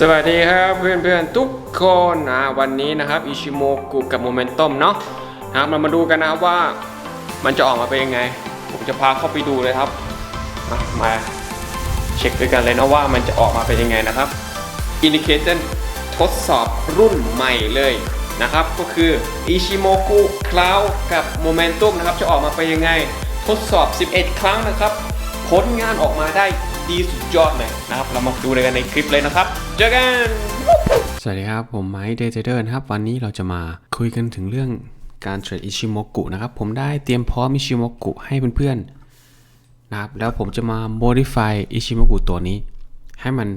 สวัสดีครับเพื่อนๆทุกคนนะวันนี้นะครับอิชิโมกุกับโมเมนตัมเนาะนะครับเรามาดูกันนะครับว่ามันจะออกมาเป็นยังไง ผมจะพาเข้าไปดูเลยครับอะมาเช็คด้วยกันเลยนะว่ามันจะออกมาเป็นยังไงนะครับอินดิเคเตอร์ทดสอบรุ่นใหม่เลยนะครับ ก็คืออิชิโมกุคลาวกับโมเมนตัมนะครับจะออกมาเป็นยังไง ทดสอบ 11 ครั้งนะครับ ผลงานออกมาได้ ดีสุดยอดเลยนะครับ เรามาดูกันในคลิปเลยนะครับ เจอกัน สวัสดีครับ ผมไมค์เดย์เทเดอร์นะครับ วันนี้เราจะมาคุยกันถึงเรื่องการเทรดอิชิโมกุนะครับ ผมได้เตรียมพร้อมอิชิโมกุให้เพื่อนๆนะครับ แล้วผมจะมา modify อิชิโมกุตัวนี้ ให้มัน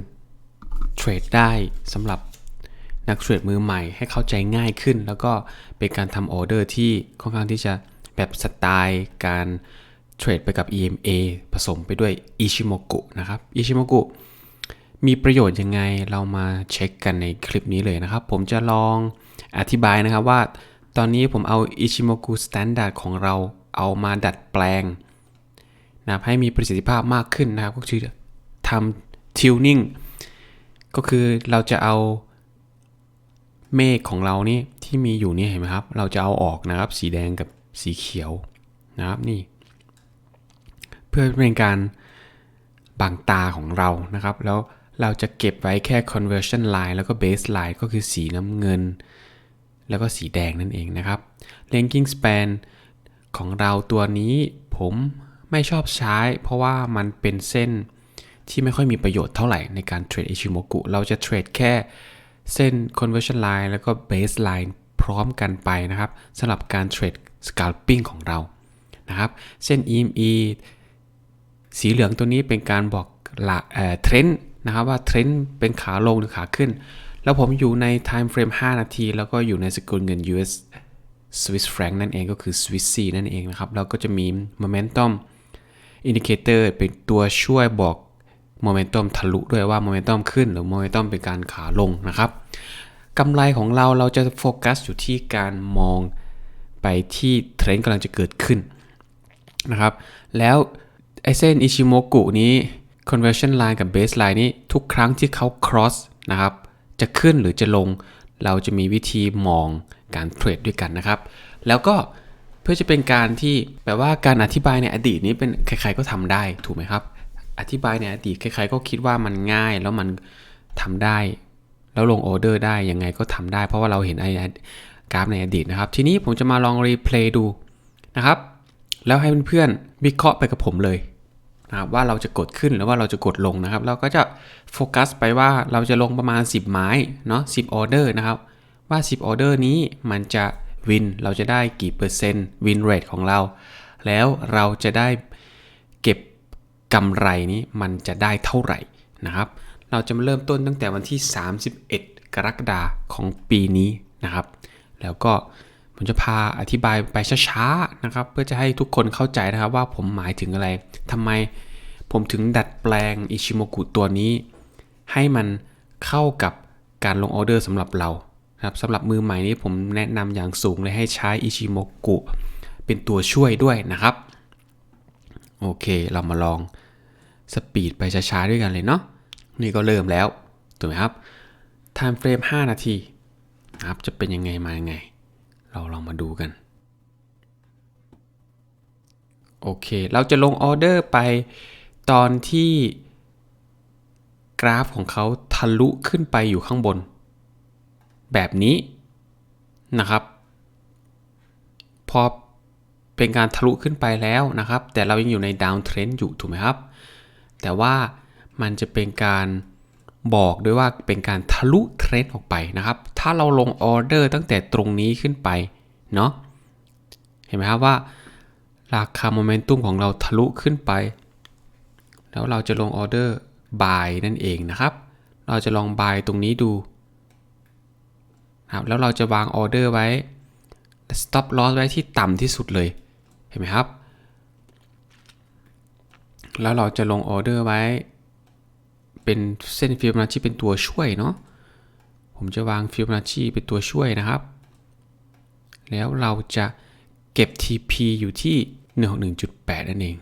เทรดได้สำหรับนักเทรดมือใหม่ให้เข้าใจง่ายขึ้น แล้วก็เป็นการทำออเดอร์ที่ค่อนข้างที่จะแบบสไตล์การ เทรดไปกับ EMA ผสมไปด้วยอิชิโมกุนะครับอิชิโมกุมีประโยชน์ยังไงเรามาเช็คกันในคลิปนี้เลยนะครับ ผมจะลองอธิบายนะครับว่า ตอนนี้ผมเอา Ichimoku Standard ของเราเอามาดัดแปลงนะครับให้มีประสิทธิภาพมากขึ้นนะครับ ก็คือทำ tuning ก็คือเราจะเอาเมฆของเรานี่ที่มีอยู่นี่เห็นไหมครับ เราจะเอาออกนะครับ สีแดงกับสีเขียวนะครับนี่ เพื่อเป็นการบางตาของเรานะครับ แล้วเราจะเก็บไว้แค่ conversion line แล้วก็ base line ก็คือสีน้ำเงิน แล้วก็สีแดงนั่นเองนะครับ ranking span ของเราตัวนี้ผมไม่ชอบใช้ เพราะว่ามันเป็นเส้นที่ไม่ค่อยมีประโยชน์เท่าไหร่ในการเทรดอิชิโมกุเราจะเทรดแค่เส้น conversion line แล้วก็ base line พร้อมกันไปนะครับสำหรับการเทรด scalping ของเรานะครับ เส้น EME สีเหลืองตัวนี้เป็นการบอกละเทรนด์นะครับว่าเทรนด์เป็นขาลงหรือขาขึ้น แล้วผมอยู่ใน time frame 5 นาที แล้วก็อยู่ในสกุลเงิน US Swiss franc นั่นเองก็คือ Swiss C นั่นเองนะครับแล้วก็จะมี momentum indicator เป็นตัวช่วยบอก momentum ทะลุด้วยว่า momentum ขึ้นหรือ momentum เป็นการขาลงนะครับกำไรของเราเราจะโฟกัสอยู่ที่การมองไปที่เทรนด์กำลังจะเกิดขึ้นนะครับแล้ว เส้นอิชิโมกุนี้ conversion line กับ base line นี้ทุกครั้งที่เขา cross นะครับ จะขึ้นหรือจะลง เราจะมีวิธีมองการเทรดด้วยกันนะครับ แล้วก็เพื่อจะเป็นการที่แปลว่าการอธิบายในอดีตนี้เป็นใครๆก็ทำได้ถูกไหมครับ อธิบายในอดีตใครๆก็คิดว่ามันง่ายแล้วมันทำได้ แล้วลงออเดอร์ได้ยังไงก็ทำได้ เพราะว่าเราเห็นไอ้กราฟในอดีตนะครับ ทีนี้ผมจะมาลองรีเพลย์ดูนะครับ แล้วให้เพื่อนๆวิเคราะห์ไปกับผมเลย นะครับว่าเราจะกดขึ้นหรือว่าเราจะกดลงนะครับ เราก็จะโฟกัสไปว่าเราจะลงประมาณ 10 ไม้เนาะ10ออเดอร์นะครับ ว่า 10ออเดอร์นี้มันจะวินเราจะได้กี่เปอร์เซ็นต์วินเรทของเรา แล้วเราจะได้เก็บกำไรนี้มันจะได้เท่าไหร่นะครับ เราจะมาเริ่มต้นตั้งแต่วันที่ 31 กรกฎาคมของปีนี้นะครับ แล้วก็ ผมจะพาอธิบายไปช้าๆนะครับ เพื่อจะให้ทุกคนเข้าใจนะครับว่าผมหมายถึงอะไรทำไมผมถึงดัดแปลงอิชิโมกุตัวนี้ ให้มันเข้ากับการลงออเดอร์สำหรับเราครับสำหรับมือใหม่นี้ผมแนะนำอย่างสูงเลยให้ใช้อิชิโมกุเป็นตัวช่วยด้วยนะครับ โอเคเรามาลองสปีดไปช้าๆด้วยกันเลยเนาะนี่ก็เริ่มแล้วถูกไหมครับ time frame 5นาทีครับจะเป็นยังไงมายังไง เราลองมาดูกัน โอเค เราจะลงออเดอร์ไปตอนที่กราฟของเขาทะลุขึ้นไปอยู่ข้างบน แบบนี้นะครับ พอเป็นการทะลุขึ้นไปแล้วนะครับ แต่เรายังอยู่ในดาวน์เทรนด์อยู่ถูกไหมครับ แต่ว่ามันจะเป็นการ บอกด้วยว่าเป็นการทะลุเทรนด์ออกไปนะครับ ถ้าเราลงออเดอร์ตั้งแต่ตรงนี้ขึ้นไปเนาะเห็นไหมครับว่า ราคาโมเมนตุมของเราทะลุขึ้นไป แล้วเราจะลงออเดอร์ buy นั่นเองนะครับ เราจะลอง buy ตรงนี้ดูครับแล้วเราจะวางออเดอร์ไว้ stop loss ไว้ที่ต่ำที่สุดเลย เห็นไหมครับ แล้วเราจะลงออเดอร์ไว้ เป็นเส้นฟิโบนัชชีเป็นตัวช่วยเนาะผมจะวางฟิโบนัชชีเป็นตัวช่วยนะครับ แล้วเราจะเก็บ TP อยู่ที่161.8 นั่นเอง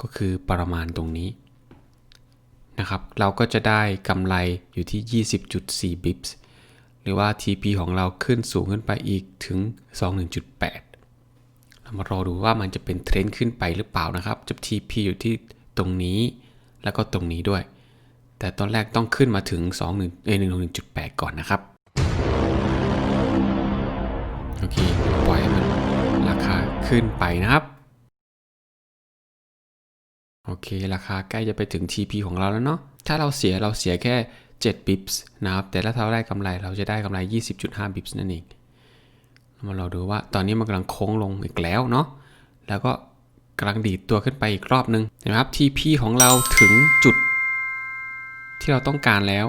ก็คือประมาณตรงนี้นะครับ เราก็จะได้กำไรอยู่ที่ 20.4 bips หรือว่า TP ของเราขึ้นสูงขึ้นไปอีกถึง 21.8 เรามารอดูว่ามันจะเป็นเทรนด์ขึ้นไปหรือเปล่านะครับ จะ TP อยู่ที่ตรงนี้แล้วก็ตรงนี้ด้วย แต่ตอนแรกต้องขึ้นมาถึง21เอ้ย1.8 ก่อนนะครับ โอเค ปล่อยมันราคาขึ้นไปนะครับ โอเค ราคาใกล้จะไปถึง TP ของเราแล้วเนาะ ถ้าเราเสียเราเสียแค่ 7 bips นะครับ แต่ถ้าเราได้กำไรเราจะได้กำไร 20.5 bips นั่นเอง มาเราดูว่าตอนนี้มันกำลังโค้งลงอีกแล้วเนาะ แล้วก็กำลังดีดตัวขึ้นไปอีกรอบนึงนะครับ TP ของเราถึงจุด ที่เราต้องการแล้ว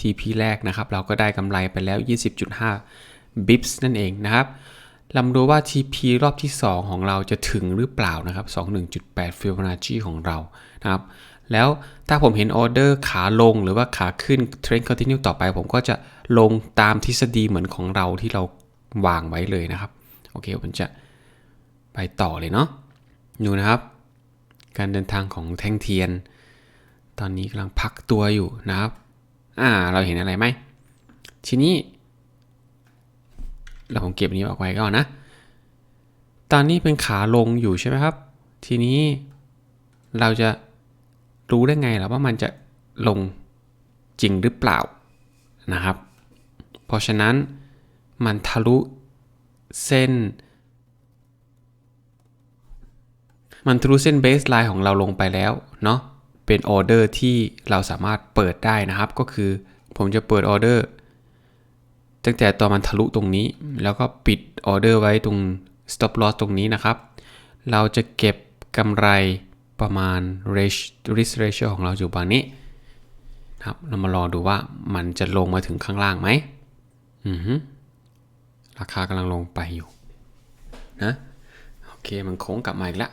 TP แรกนะครับ เราก็ได้กำไรไปแล้ว 20.5 bips นั่นเองนะครับเรามาดูว่า TP รอบที่ 2 ของเราจะถึงหรือเปล่านะครับ 21.8 Fibonacci ของเรานะครับ แล้วถ้าผมเห็นออเดอร์ขาลงหรือว่าขาขึ้น Trend Continue ต่อไป ผมก็จะลงตามทฤษฎีเหมือนของเราที่เราวางไว้เลยนะครับ โอเค ผมจะไปต่อเลยเนาะดูนะครับ การเดินทางของแท่งเทียน ตอนนี้กำลังพักตัวอยู่นะครับ อ่า เราเห็นอะไรไหม ทีนี้ เราผมเก็บอันนี้ออกไว้ก่อนนะ ตอนนี้เป็นขาลงอยู่ใช่ไหมครับ ทีนี้เราจะรู้ได้ไงล่ะว่ามันจะลงจริงหรือเปล่านะครับ เพราะฉะนั้นมันทะลุเส้น มันทะลุเส้นเบสไลน์ของเราลงไปแล้วเนาะ เป็นออเดอร์ที่เราสามารถเปิดได้นะครับ ก็คือผมจะเปิดออเดอร์ตั้งแต่ตอนมันทะลุตรงนี้ แล้วก็ปิดออเดอร์ไว้ตรง stop loss ตรงนี้นะครับ เราจะเก็บกำไรประมาณ risk ratio ของเราอยู่ประมาณนี้ครับเรามารอดูว่ามันจะลงมาถึงข้างล่างไหมอือฮึราคากำลังลงไปอยู่นะโอเคมันโค้งกลับมาอีกแล้ว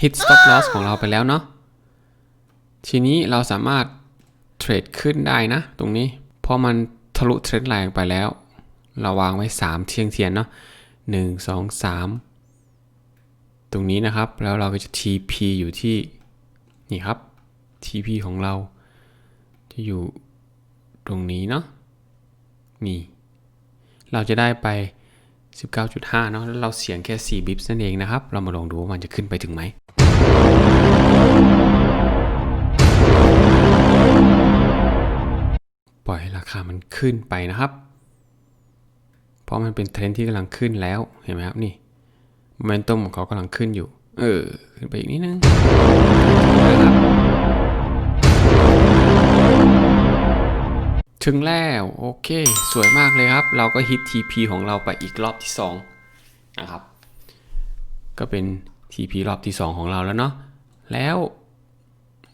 hit stop loss ของเราไปแล้วเนาะ ทีนี้เราสามารถเทรดขึ้นได้นะ ตรงนี้พอมันทะลุเทรนด์ไลน์ไปแล้ว เราวางไว้ 3 เทียงเทียนเนาะ1 2 3ตรงนี้นะครับ แล้วเราก็จะ TP อยู่ที่ นี่ครับ TP ของเรา จะอยู่ตรงนี้เนาะ นี่ เราจะได้ไป 19.5 เนาะ แล้วเราเสียงแค่ 4 บิปนั่นเองนะครับ เรามาลองดูว่ามันจะขึ้นไปถึงไหม ปล่อยให้ราคามันขึ้นไปนะครับ เพราะมันเป็นเทรนที่กำลังขึ้นแล้วเห็นไหมครับนี่โมเมนตัมของเขากำลังขึ้นอยู่ เออ ขึ้นไปอีกนิดนึงนะครับถึงแล้วโอเค สวยมากเลยครับ เราก็ฮิต TP ของเราไปอีกรอบที่2นะครับก็เป็น TP รอบที่ 2 ของเราแล้วเนาะแล้ว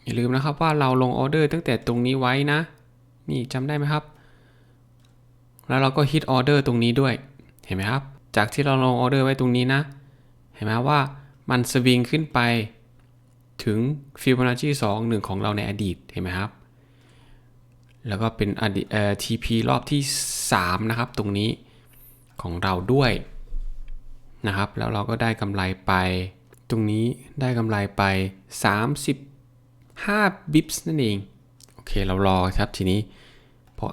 อย่าลืมนะครับว่าเราลงออเดอร์ตั้งแต่ตรงนี้ไว้นะ นี่จำได้ไหมครับ แล้วเราก็ฮิตออเดอร์ตรงนี้ด้วย เห็นไหมครับ จากที่เราลงออเดอร์ไว้ตรงนี้นะ เห็นไหมว่ามันสวิงขึ้นไปถึง Fibonacci 2 1 ของเราในอดีต เห็นไหมครับ แล้วก็เป็นอดีเอ่อ TP รอบที่ 3 นะครับ ตรงนี้ของเราด้วยนะครับ แล้วเราก็ได้กำไรไป ตรงนี้ได้กำไรไป 35 บิปส์นั่นเอง โอเค เรารอครับทีนี้ พอ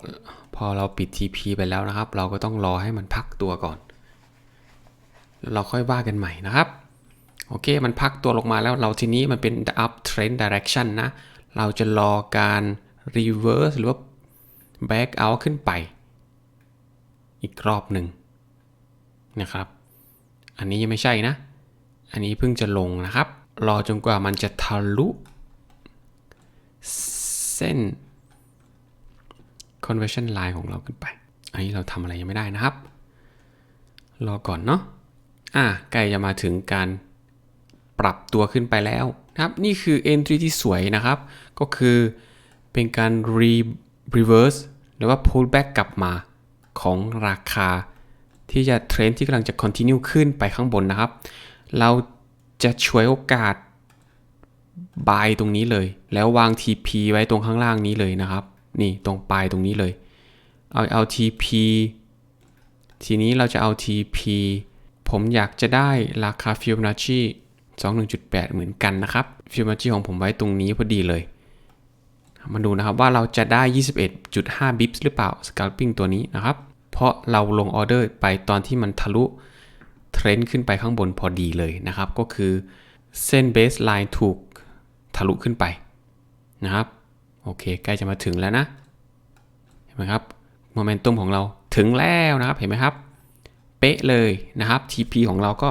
พอเราปิด TP ไปแล้วนะครับ เราก็ต้องรอให้มันพักตัวก่อนแล้วเราค่อยว่ากันใหม่นะครับ โอเค มันพักตัวลงมาแล้วเราทีนี้มันเป็น up trend direction นะ เราจะรอการ reverse หรือว่า back out ขึ้นไป อีกรอบหนึ่งนะครับ อันนี้ยังไม่ใช่นะ อันนี้เพิ่งจะลงนะครับ รอจนกว่ามันจะทะลุเส้น conversion line ของเราขึ้นไป อันนี้เราทำอะไรยังไม่ได้นะครับ รอก่อนเนาะ อะใกล้จะมาถึงการปรับตัวขึ้นไปแล้วนะครับ นี่คือ entry ที่สวยนะครับ ก็คือเป็นการ re reverse หรือว่า pull back กลับมาของราคา ที่จะเทรนที่กำลังจะ continue ขึ้นไปข้างบนนะครับ เราจะช่วยโอกาส buy ตรงนี้เลย แล้ววาง TP ไว้ตรงข้างล่างนี้เลยนะครับ นี่ตรงปลายตรงนี้เลย เอาเอา TP ทีนี้เราจะเอา TP ผมอยากจะได้ราคาฟิโบนัชชี21.8 เหมือนกันนะครับฟิโบนัชชีของผมไว้ตรงนี้พอดีเลย มาดูนะครับว่าเราจะได้ 21.5 บิปส์หรือเปล่า scalping ตัวนี้นะครับ เพราะเราลงออเดอร์ไปตอนที่มันทะลุเทรนด์ขึ้นไปข้างบนพอดีเลยนะครับ ก็คือเส้นเบสไลน์ถูกทะลุขึ้นไปนะครับ โอเค ใกล้จะมาถึงแล้วนะ เห็นไหมครับ โมเมนตัมของเราถึงแล้วนะครับ เห็นไหมครับ เป๊ะเลยนะครับ TP ของเราก็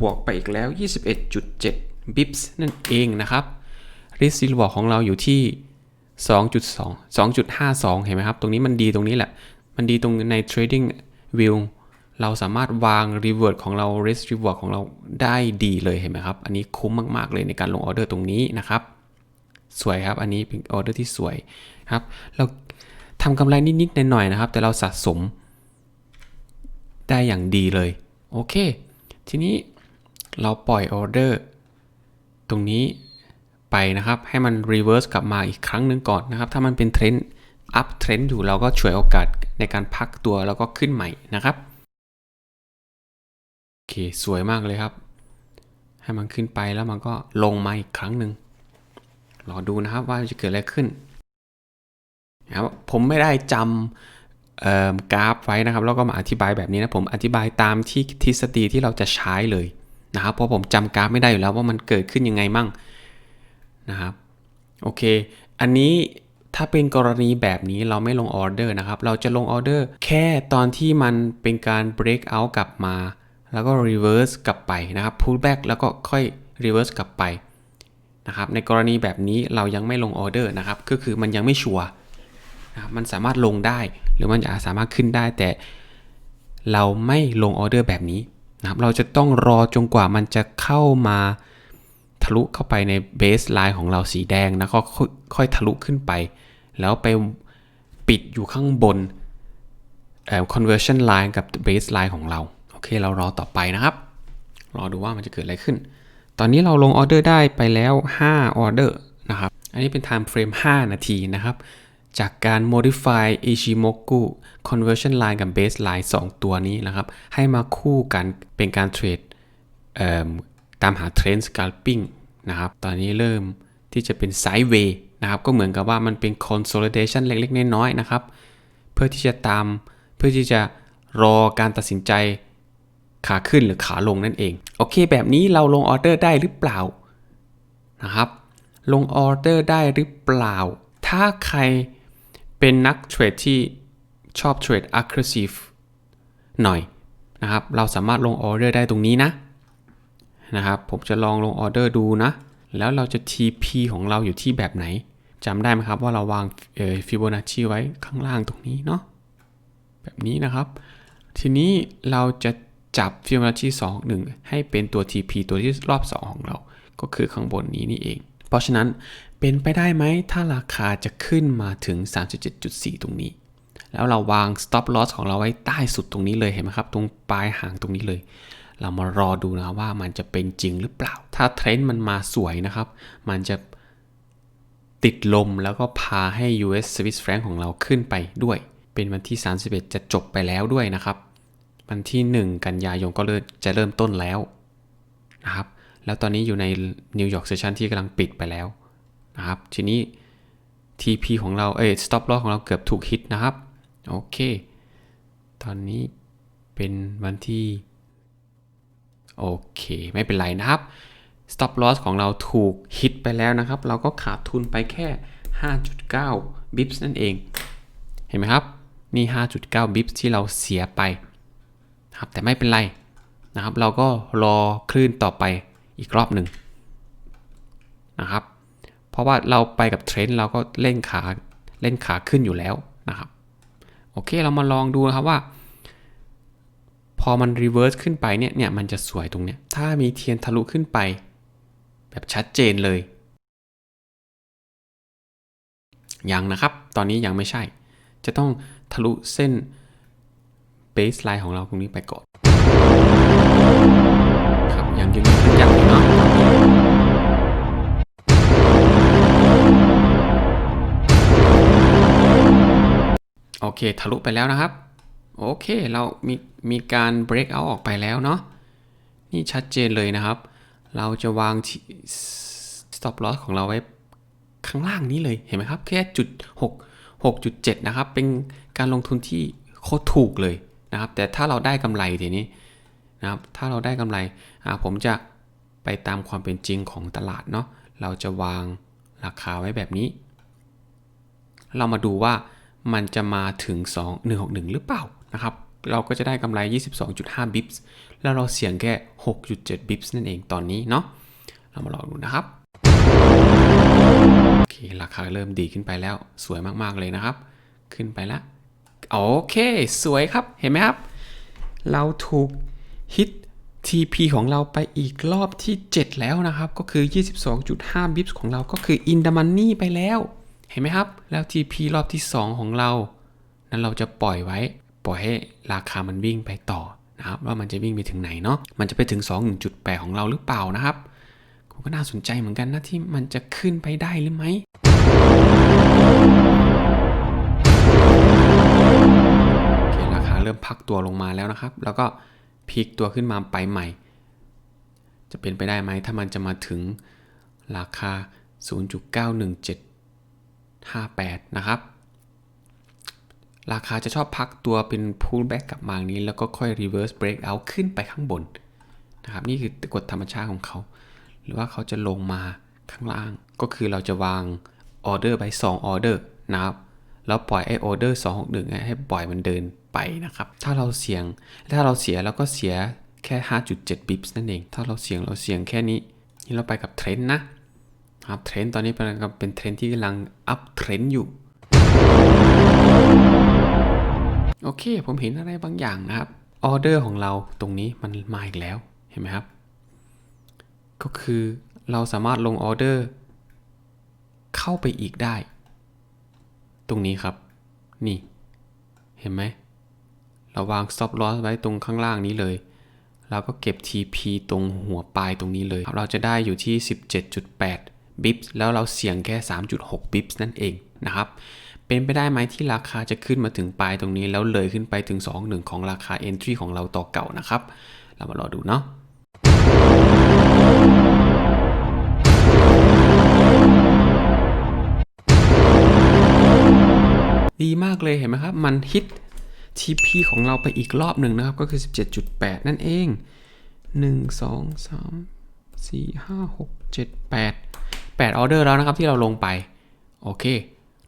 บวกไปอีกแล้ว 21.7บิปส์นั่นเองนะครับ Risk Reward ของเราอยู่ที่ 2.2 2.52 เห็นไหมครับ ตรงนี้มันดีตรงนี้แหละ มันดีตรงใน Trading View เราสามารถวาง Reward ของเรา Risk Reward ของเราได้ดีเลยเห็นไหมครับ อันนี้คุ้มมาก ๆ เลยในการลงออเดอร์ตรงนี้นะครับ สวยครับ อันนี้เป็นออเดอร์ที่สวยครับ เราทำกำไรนิดๆหน่อยๆนะครับ แต่เราสะสมได้อย่างดีเลย โอเค ทีนี้เราปล่อยออเดอร์ตรงนี้ไปนะครับ ให้มันรีเวิร์สกลับมาอีกครั้งหนึ่งก่อนนะครับ ถ้ามันเป็นเทรนด์อัพเทรนด์อยู่เราก็ฉวยโอกาสในการพักตัวแล้วก็ขึ้นใหม่นะครับ โอเค สวยมากเลยครับ ให้มันขึ้นไปแล้วมันก็ลงมาอีกครั้งหนึ่ง รอดูนะครับว่าจะเกิดอะไรขึ้นนะครับผมไม่ได้จำกราฟไว้นะครับ แล้วก็มาอธิบายแบบนี้นะผมอธิบายตามที่ทฤษฎีที่เราจะใช้เลยนะครับเพราะผมจำกราฟไม่ได้อยู่แล้วว่ามันเกิดขึ้นยังไงมั่งนะครับโอเค อันนี้ถ้าเป็นกรณีแบบนี้เราไม่ลงออเดอร์นะครับ เราจะลงออเดอร์แค่ตอนที่มันเป็นการ break out กลับมา แล้วก็ reverse กลับไปนะครับ pull back แล้วก็ค่อย reverse กลับไป นะครับในกรณีแบบนี้เรายังไม่ลงออเดอร์นะครับก็คือมันยังไม่ชัวร์นะครับมันสามารถลงได้หรือมันอาจะสามารถขึ้นได้แต่เราไม่ลงออเดอร์แบบนี้นะครับเราจะต้องรอจนกว่ามันจะเข้ามาทะลุเข้าไปในเบสไลน์ของเราสีแดงนะก็ค่อยทะลุขึ้นไป แล้วไปปิดอยู่ข้างบนเอ่อ conversion line กับ base line ของเรา โอเค เรารอต่อไปนะครับ รอดูว่ามันจะเกิดอะไรขึ้น อนนี้เราลงออเดอร์ได้ไปแล้ว5ออเดอร์นะครับ อันนี้เป็น time frame 5 นาทีนะครับ จากการ modify Ichimoku conversion line กับ base line 2 ตัวนี้นะครับ ให้มาคู่กันเป็นการเทรดตามหาเทรนด์ scalping นะครับ ตอนนี้เริ่มที่จะเป็น sideways นะครับ ก็เหมือนกับว่ามันเป็น consolidation เล็กๆ น้อยๆ นะครับ เพื่อที่จะตาม เพื่อที่จะรอการตัดสินใจ ขาขึ้นหรือขาลงนั่นเอง โอเค แบบนี้เราลงออเดอร์ได้หรือเปล่านะครับ ลงออเดอร์ได้หรือเปล่า ถ้าใครเป็นนักเทรดที่ชอบเทรด aggressive หน่อยนะครับ เราสามารถลงออเดอร์ได้ตรงนี้นะนะครับ ผมจะลองลงออเดอร์ดูนะ แล้วเราจะ TP ของเราอยู่ที่แบบไหนจำได้ไหมครับว่าเราวางฟิโบนัชชีไว้ข้างล่างตรงนี้เนาะแบบนี้นะครับ ทีนี้เราจะ จับฟิโบนัชชี2 1 ให้เป็นตัว TP ตัวที่รอบ 2 ของเรา ก็คือข้างบนนี้นี่เอง เพราะฉะนั้นเป็นไปได้ไหมถ้าราคาจะขึ้นมาถึง 37.4 ตรงนี้ แล้วเราวาง stop loss ของเราไว้ใต้สุดตรงนี้เลยเห็นไหมครับ ตรงปลายหางตรงนี้เลย เรามารอดูนะว่ามันจะเป็นจริงหรือเปล่า ถ้าเทรนด์มันมาสวยนะครับ มันจะติดลมแล้วก็พาให้ US Swiss franc ของเราขึ้นไปด้วย เป็นวันที่ 31 จะจบไปแล้วด้วยนะครับ วันที่ 1 กันยายนก็เริ่มจะเริ่มต้นแล้วนะครับ แล้วตอนนี้อยู่ในนิวยอร์กเซสชันที่กำลังปิดไปแล้วนะครับ ทีนี้ TP ของเรา เอ้ย stop loss ของเราเกือบถูกฮิตนะครับ โอเค ตอนนี้เป็นวันที่ โอเค ไม่เป็นไรนะครับ stop loss ของเราถูกฮิตไปแล้วนะครับ เราก็ขาดทุนไปแค่ 5.9บิปส์นั่นเอง เห็นไหมครับ นี่ 5.9บิปส์ที่เราเสียไป นะครับแต่ไม่เป็นไรนะครับ เราก็รอคลื่นต่อไปอีกรอบหนึ่งนะครับ เพราะว่าเราไปกับเทรนด์เราก็เล่นขาเล่นขาขึ้นอยู่แล้วนะครับ โอเคเรามาลองดูนะครับว่า พอมันรีเวิร์สขึ้นไปเนี่ยเนี่ยมันจะสวยตรงเนี้ยถ้ามีเทียนทะลุขึ้นไป แบบชัดเจนเลยยังนะครับ ตอนนี้ยังไม่ใช่ จะต้องทะลุเส้น เบสไลน์ของเราตรงนี้ไปก่อนครับยังยังยังยังอยู่เนาโอเคทะลุไปแล้วนะครับ โอเคเรามีมีการ break out ออกไปแล้วเนาะนี่ชัดเจนเลยนะครับ เราจะวาง stop loss ของเราไว้ข้างล่างนี้เลยเห็นไหมครับ แค่จุด6 6.7 นะครับ เป็นการลงทุนที่โคตรถูกเลย นะครับ แต่ถ้าเราได้กำไรทีนี้นะครับ ถ้าเราได้กำไรผมจะไปตามความเป็นจริงของตลาดเนาะ เราจะวางราคาไว้แบบนี้ เรามาดูว่ามันจะมาถึง 2 161 หรือเปล่านะครับ เราก็จะได้กำไร 22.5บิปส์แล้วเราเสี่ยงแค่ 6.7บิปส์นั่นเองตอนนี้เนาะ เรามาลองดูนะครับ โอเค ราคาเริ่มดีขึ้นไปแล้ว สวยมาก ๆ เลยนะครับ ขึ้นไปแล้ว โอเค สวยครับ เห็นไหมครับ เราถูกฮิต TP ของเราไปอีกรอบที่ 7 แล้วนะครับ ก็คือ 22.5บิปส์ของเราก็คือ in the money ไปแล้ว เห็นไหมครับ แล้ว TP รอบที่ 2 ของเรา นั้นเราจะปล่อยไว้ ปล่อยให้ราคามันวิ่งไปต่อนะครับ ว่ามันจะวิ่งไปถึงไหนเนาะ มันจะไปถึง 2.1.8 ของเราหรือเปล่านะครับก็น่าสนใจเหมือนกันนะที่มันจะขึ้นไปได้หรือไหม พักตัวลงมาแล้วนะครับ แล้วก็พลิกตัวขึ้นมาไปใหม่ จะเป็นไปได้ไหมถ้ามันจะมาถึงราคา 0.91758 นะครับ ราคาจะชอบพักตัวเป็น pullback กลับมาอย่างนี้ แล้วก็ค่อย reverse breakout ขึ้นไปข้างบนนะครับ นี่คือกฎธรรมชาติของเขา หรือว่าเขาจะลงมาข้างล่าง ก็คือเราจะวางออเดอร์ไป2ออเดอร์นะครับ แล้วปล่อยไอออเดอร์261ให้ปล่อยมันเดิน ไปนะครับ ถ้าเราเสี่ยง ถ้าเราเสียเราก็เสียแค่ 5.7 บิปส์นั่นเอง ถ้าเราเสี่ยงเราเสี่ยงแค่นี้ นี่เราไปกับเทรนด์นะครับ เทรนด์ตอนนี้เป็นเป็นเทรนด์ที่กำลังอัพเทรนด์อยู่ โอเค ผมเห็นอะไรบางอย่างนะครับ ออเดอร์ของเราตรงนี้มันมาอีกแล้ว เห็นไหมครับ ก็คือเราสามารถลงออเดอร์เข้าไปอีกได้ ตรงนี้ครับ นี่ เห็นไหม เราวาง stop loss ไว้ตรงข้างล่างนี้เลย เราก็เก็บ TP ตรงหัวปลายตรงนี้เลย เราจะได้อยู่ที่ 17.8บิปแล้วเราเสี่ยงแค่ 3.6บิปนั่นเองนะครับ เป็นไปได้ไหมที่ราคาจะขึ้นมาถึงปลายตรงนี้ แล้วเลยขึ้นไปถึง 2.1 ของราคา entry ของเราต่อเก่านะครับ เรามารอดูเนาะดีมากเลยเห็นไหมครับ มันฮิต TP ของเราไปอีกรอบหนึ่งนะครับ ก็คือ 17.8 นั่นเอง 1 2 3 4 5 6 7 8 8ออเดอร์แล้วนะครับที่เราลงไป โอเค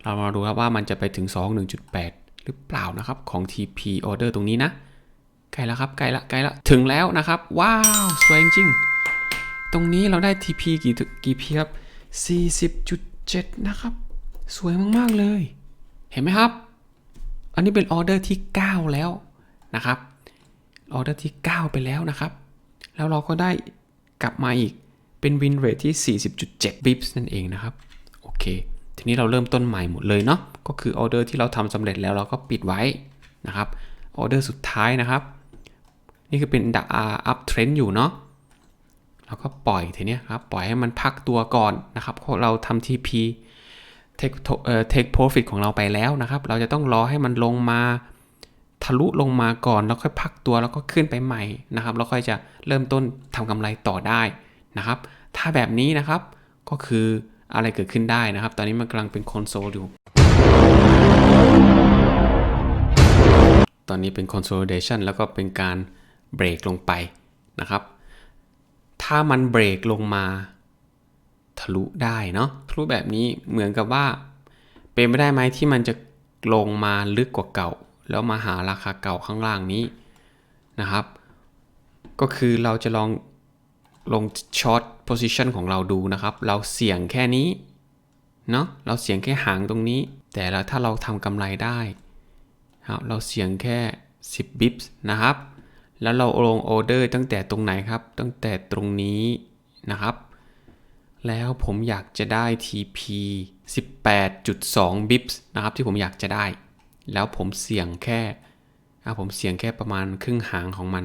เรามาดูครับว่ามันจะไปถึง 2 1.8 หรือเปล่านะครับของ TP ออเดอร์ตรงนี้นะ ใกล้แล้วครับ ใกล้ละใกล้ละถึงแล้วนะครับ ว้าว สวยจริงๆตรงนี้เราได้ TP กี่กี่พีครับ40.7 นะครับ สวยมาก ๆ เลย เห็นไหมครับ อันนี้เป็นออเดอร์ที่ 9 แล้วนะครับ ออเดอร์ที่ 9 ไปแล้วนะครับ แล้วเราก็ได้กลับมาอีกเป็นวินเรทที่ 40.7บิปส์นั่นเองนะครับ โอเค ทีนี้เราเริ่มต้นใหม่หมดเลยเนาะ ก็คือออเดอร์ที่เราทำสำเร็จแล้วเราก็ปิดไว้นะครับ ออเดอร์สุดท้ายนะครับ นี่คือเป็นดักอัพเทรนด์อยู่เนาะเราก็ปล่อยทีนี้ครับ ปล่อยให้มันพักตัวก่อนนะครับเพราะเราทำ TP take เอ่อ take profit ของเราไปแล้วนะครับ เราจะต้องรอให้มันลงมาทะลุลงมาก่อนแล้วค่อยพักตัวแล้วก็ขึ้นไปใหม่นะครับแล้วค่อยจะเริ่มต้นทำกำไรต่อได้นะครับ ถ้าแบบนี้นะครับก็คืออะไรเกิดขึ้นได้นะครับ ตอนนี้มันกำลังเป็นคอนโซลอยู่ ตอนนี้เป็น consolidation แล้วก็เป็นการเบรกลงไปนะครับ ถ้ามันเบรกลงมา ทะลุได้เนาะทะลุแบบนี้เหมือนกับว่า เป็นไม่ได้ไหมที่มันจะลงมาลึกกว่าเก่า แล้วมาหาราคาเก่าข้างล่างนี้นะครับ ก็คือเราจะลองลงช็อตโพซิชันของเราดูนะครับ เราเสี่ยงแค่นี้เนาะเราเสี่ยงแค่หางตรงนี้ แต่แล้วถ้าเราทำกำไรได้ครับเราเสี่ยงแค่ 10บิปส์นะครับ แล้วเราลงออเดอร์ตั้งแต่ตรงไหนครับ ตั้งแต่ตรงนี้นะครับ แล้วผมอยากจะได้ TP 18.2บิปส์นะครับที่ผมอยากจะได้ แล้วผมเสี่ยงแค่อะผมเสี่ยงแค่ประมาณครึ่งหางของมัน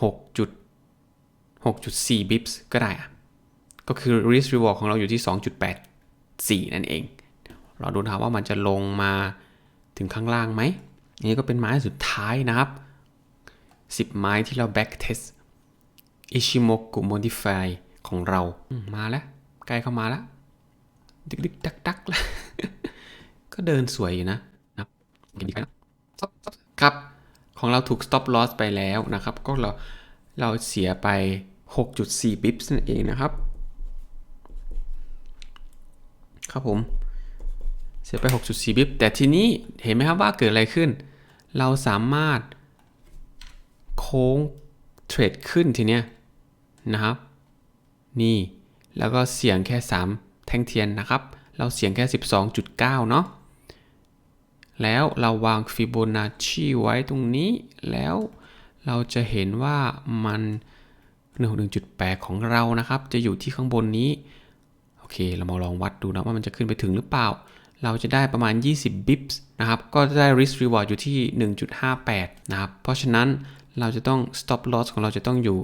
6. 6.4บิปส์ก็ได้อะก็คือ risk reward ของเราอยู่ที่ 2.84 นั่นเอง เราดูนะครับว่ามันจะลงมาถึงข้างล่างไหม นี่ก็เป็นไม้สุดท้ายนะครับ 10 ไม้ที่เรา back test Ichimoku Modify ของเรา มาแล้ว ใกล้เข้ามาแล้วดึกดึกดักดักแล้วก็เดินสวยอยู่นะนะครับกินดีกันะครับของเราถูก stop loss ไปแล้วนะครับ ก็เราเราเสียไป 6.4บิปส์นั่นเองนะครับ ครับผม เสียไป 6.4 บิปแต่ทีนี้เห็นไหมครับว่าเกิดอะไรขึ้น เราสามารถโค้งเทรดขึ้นทีเนี้ยนะครับ นี่ แล้วก็เสียงแค่ 3 แท่งเทียนนะครับ เราเสียงแค่ 12.9 เนาะแล้วเราวางฟิโบนัชชีไว้ตรงนี้แล้วเราจะเห็นว่ามัน1.8 ของเรานะครับ จะอยู่ที่ข้างบนนี้ โอเค เรามาลองวัดดูนะว่ามันจะขึ้นไปถึงหรือเปล่า เราจะได้ประมาณ 20 บิปส์นะครับ ก็จะได้ risk reward อยู่ที่ 1.58 นะครับ เพราะฉะนั้นเราจะต้อง stop loss ของเราจะต้องอยู่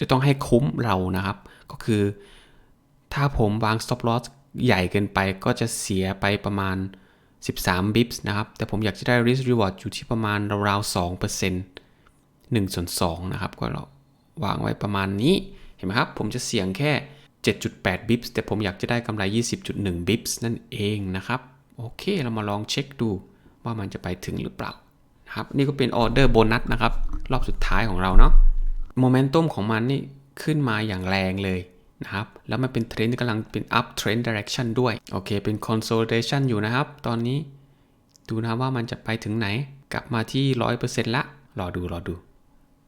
จะต้องให้คุ้มเรานะครับ ก็คือ ถ้าผมวาง stop loss ใหญ่เกินไปก็จะเสียไปประมาณ 13บิปส์นะครับ แต่ผมอยากจะได้ risk reward อยู่ที่ประมาณราวๆ2% 1ส่วน2นะครับ ก็เราวางไว้ประมาณนี้ เห็นไหมครับ ผมจะเสี่ยงแค่ 7.8บิปส์แต่ผมอยากจะได้กำไร 20.1บิปส์นั่นเองนะครับ โอเค เรามาลองเช็คดูว่ามันจะไปถึงหรือเปล่านะครับ นี่ก็เป็นออเดอร์โบนัสนะครับ รอบสุดท้ายของเราเนาะ โมเมนตัมของมันนี่ ขึ้นมาอย่างแรงเลยนะครับ แล้วมันเป็นเทรนด์กำลังเป็น up trend direction ด้วย โอเค เป็น consolidation อยู่นะครับ ตอนนี้ ดูนะว่ามันจะไปถึงไหน กลับมาที่ 100%ละ รอดู รอดู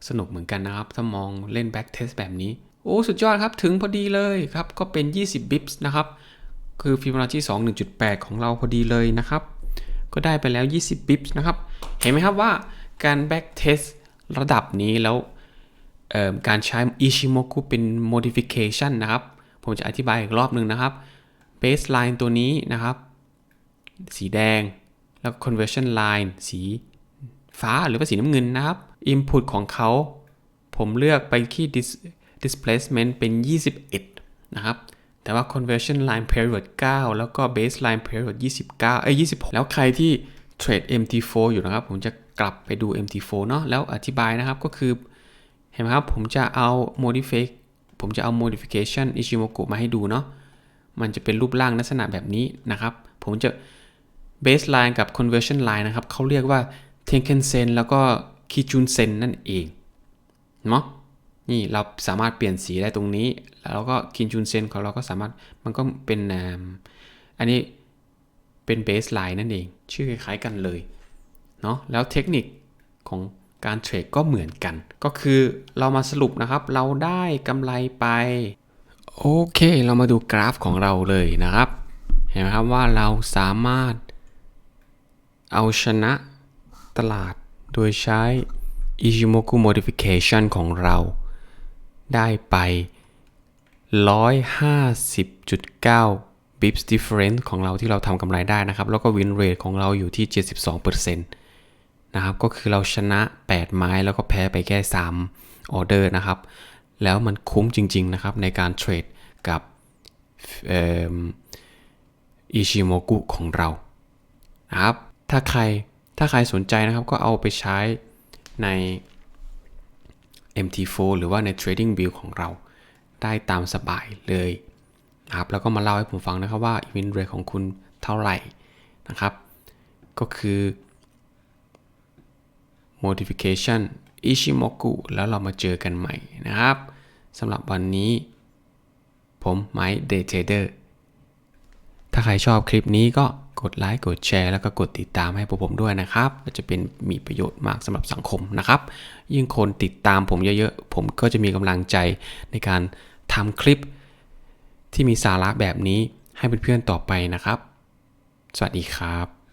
สนุกเหมือนกันนะครับ ถ้ามองเล่น back test แบบนี้ โอ้ สุดยอดครับ ถึงพอดีเลยครับ ก็เป็น 20บิปส์นะครับ คือฟิโบนัชชี2 1.8 ของเราพอดีเลยนะครับ ก็ได้ไปแล้ว 20บิปส์นะครับ เห็นไหมครับว่าการ back test ระดับนี้แล้ว การใช้ Ishimoku เป็น modification นะครับ ผมจะอธิบายอีกรอบหนึ่งนะครับ baseline ตัวนี้นะครับ สีแดง แล้ว conversion line สีฟ้าหรือว่าสีน้ำเงินนะครับ input ของเขา ผมเลือกไปที่ dis- displacement เป็น 21 นะครับ แต่ว่า conversion line period 9 แล้วก็ baseline period 29เอ้ย26 แล้วใครที่เทรด MT4 อยู่นะครับ ผมจะกลับไปดู MT4 เนาะแล้วอธิบายนะครับก็คือ เห็นไหมครับผมจะเอา modify ผมจะเอา modification Ichimoku มาให้ดูเนาะมันจะเป็นรูปร่างลักษณะแบบนี้นะครับ ผมจะ baseline กับ conversion line นะครับเขาเรียกว่า Tenkan Sen แล้วก็ Kijun Sen นั่นเองเนาะนี่เราสามารถเปลี่ยนสีได้ตรงนี้ แล้วก็คินจุนเซนของเราก็สามารถมันก็เป็นอันนี้เป็นเบสไลน์นั่นเอง ชื่อคล้ายๆกันเลยเนาะแล้วเทคนิคของ การเทรดก็เหมือนกัน ก็คือเรามาสรุปนะครับ เราได้กำไรไป โอเค เรามาดูกราฟของเราเลยนะครับ เห็นไหมครับว่าเราสามารถเอาชนะตลาดโดยใช้ Ichimoku modification ของเรา ได้ไป 150.9 bips difference ของเราที่เราทำกำไรได้นะครับ แล้วก็ win rate ของเราอยู่ที่ 72% นะครับก็คือเราชนะ 8 ไม้แล้วก็แพ้ไปแค่3ออเดอร์นะครับ แล้วมันคุ้มจริง ๆ นะครับในการเทรดกับอิชิโมกุของเรานะครับถ้าใครถ้าใครสนใจนะครับก็เอาไปใช้ใน MT4 หรือว่าใน Trading View ของเราได้ตามสบายเลยนะครับแล้วก็มาเล่าให้ผมฟังนะครับว่า Win Rate ของคุณเท่าไหร่นะครับ ก็คือ Modification Ichimoku แล้วเรามาเจอกันใหม่นะครับสำหรับวันนี้ ผมไมค์ Day Trader ถ้าใครชอบคลิปนี้ก็กดไลค์กดแชร์แล้วก็กดติดตามให้พวกผมด้วยนะครับก็จะเป็นมีประโยชน์มากสำหรับสังคมนะครับ ยิ่งคนติดตามผมเยอะๆ ผมก็จะมีกำลังใจในการทำคลิปที่มีสาระแบบนี้ให้เพื่อนๆต่อไปนะครับ สวัสดีครับ